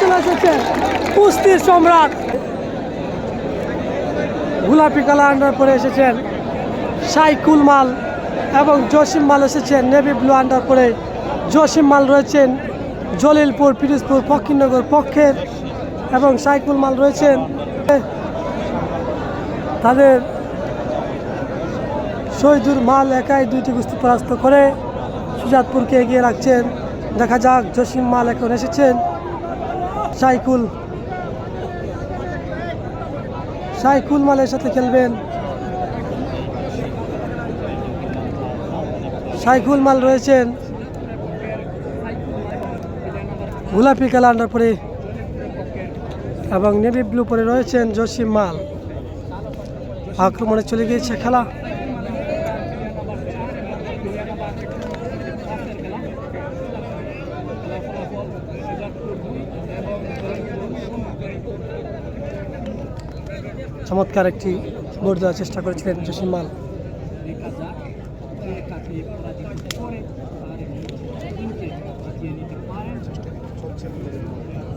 চলে কুস্তির সম্রাট। গোলাপি কালার আন্ডার পরে এসেছেন সাইকুল মাল এবং জসিম মাল এসেছেন নেভি ব্লু আন্ডার পরে। জসিম মাল রয়েছেন জলিলপুর, পিরিজপুর, ফকিরনগর পক্ষের এবং সাইকুল মাল রয়েছেন তাদের শহীদুর মাল একাই দুইটি কুস্তি পরাস্ত করে সুজাতপুরকে এগিয়ে রাখছেন। দেখা যাক জসিম মাল এখন এসেছেন। সাইকুল। সাইকুল মালের সাথে খেলবেন। সাইকুল মাল রয়েছেন। গোলাপি কালার পরে এবং নেভি ব্লু পরে রয়েছেন জসিম মাল। আক্রমণে চলে গিয়েছে খেলা। চমৎকার একটি বোর্ড দেওয়ার চেষ্টা করেছিলেন জসিম মাল।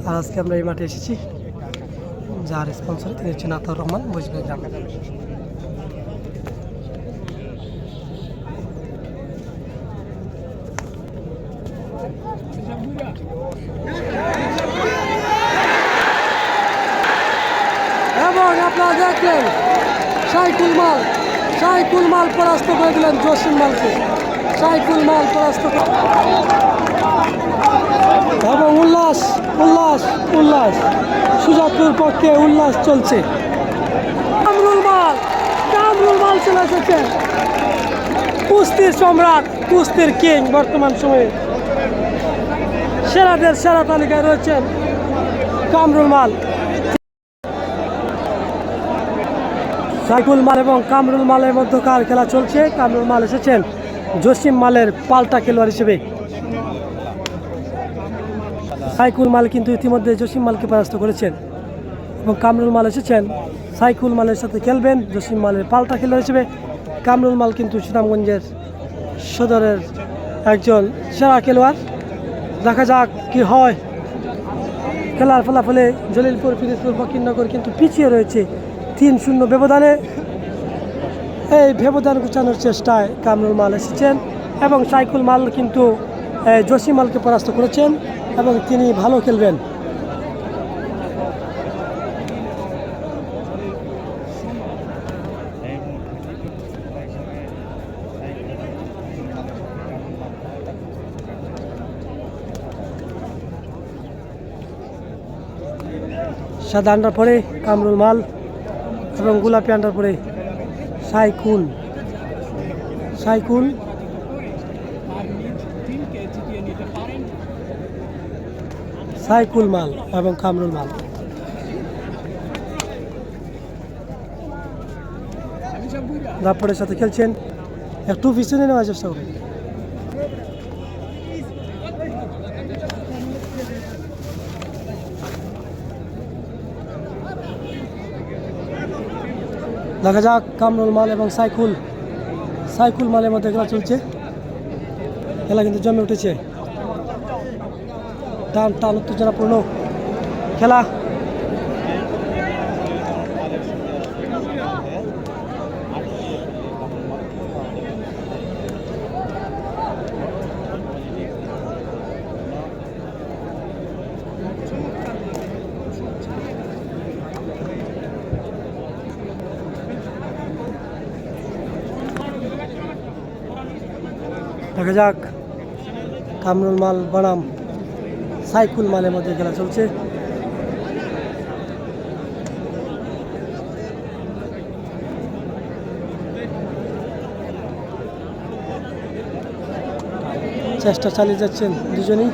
আর আজকে আমরা এই মাঠে এসেছি, যার স্পন্সর তিনি হচ্ছেন আতাউর রহমান বৈশাখ গ্রাম। এবং আপনারা দেখলেন সাইকুল মাল সাইকুল মাল পরাস্ত করে দিলেন জসিম মালকে। সাইকুল মাল পরাস্ত এবং উল্লাস উল্লাস উল্লাস। সুজাতপুর পক্ষে উল্লাস চলছে। কামরুল মাল কামরুল মাল চলে এসেছে। কুস্তির সম্রাট, কুস্তির কিং বর্তমান সময়ে। সেরাদের সেরা তালিকায় রয়েছেন কামরুল মাল। সাইকুল মাল এবং কামরুল মালের মধ্যকার খেলা চলছে। কামরুল মাল এসেছেন জসিম মালের পাল্টা খেলোয়াড় হিসেবে। সাইকুল মাল কিন্তু ইতিমধ্যে জসিম মালকে পরাস্ত করেছেন। এবং কামরুল মাল এসেছেন, সাইকুল মালের সাথে খেলবেন, জসিম মালের পাল্টা খেলোয়াড় হিসেবে। কামরুল মাল কিন্তু সুনামগঞ্জের সদরের একজন সেরা খেলোয়াড়। দেখা যাক কি হয়। খেলার ফলাফলে জলিলপুর, ফিরিজপুর, ফকিরনগর কিন্তু পিছিয়ে রয়েছে। তিন শূন্য ব্যবধানে এই ব্যবধান গুছানোর চেষ্টায় কামরুল মাল এসেছেন এবং সাইকুল মাল কিন্তু এই, জসিম মালকে পরাস্ত করেছেন এবং তিনি ভালো খেলবেন। সাদা আন্ডার পরে কামরুল মাল এবং গোলাপি আন্ডার পরে সাইকুল। সাইকুল। সাইকুল মাল এবং কামরুল মাল। রাপ্পরের সাথে খেলছেন। একটু পিছনে নেওয়ার চেষ্টা দেখা যাক, কামরুল মাল এবং সাইকুল সাইকুল মালের মধ্যে খেলা চলছে। খেলা কিন্তু জমে উঠেছে। টান টান উত্তেজনাপূর্ণ। খেলা দেখা যাক। কামরুল মাল, বনাম, সাইকুল মালের মধ্যে খেলা চলছে। চেষ্টা চালিয়ে যাচ্ছেন দুজনেই।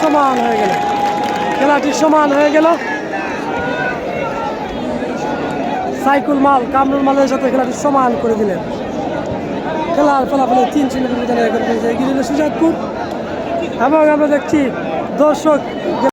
সমান হয়ে গেল। খেলাটি সমান হয়ে গেল। সাইকুল মাল, কামরুল মালের সাথে খেলাটি সমান করে দিলেন। খেলার ফলাফলে তিন শূন্য ব্যবধানে এগিয়ে এবং আমরা দেখছি দর্শক